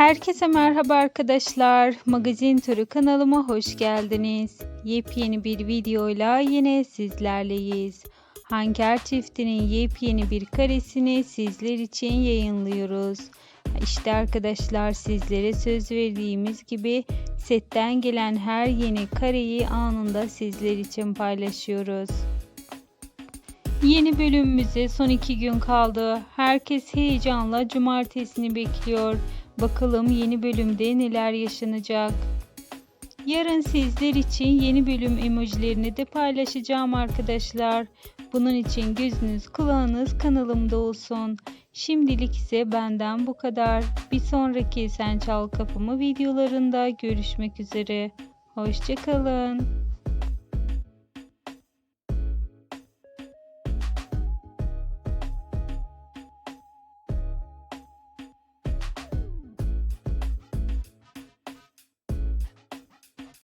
Herkese merhaba arkadaşlar. Magazin Turu kanalıma hoş geldiniz. Yepyeni bir videoyla yine sizlerleyiz. Hanker çiftinin yepyeni bir karesini sizler için yayınlıyoruz. İşte arkadaşlar sizlere söz verdiğimiz gibi setten gelen her yeni kareyi anında sizler için paylaşıyoruz. Yeni bölümümüze son iki gün kaldı. Herkes heyecanla cumartesini bekliyor. Bakalım yeni bölümde neler yaşanacak. Yarın sizler için yeni bölüm emojilerini de paylaşacağım arkadaşlar. Bunun için gözünüz kulağınız kanalımda olsun. Şimdilik ise benden bu kadar. Bir sonraki Sen Çal Kapımı videolarında görüşmek üzere. Hoşçakalın.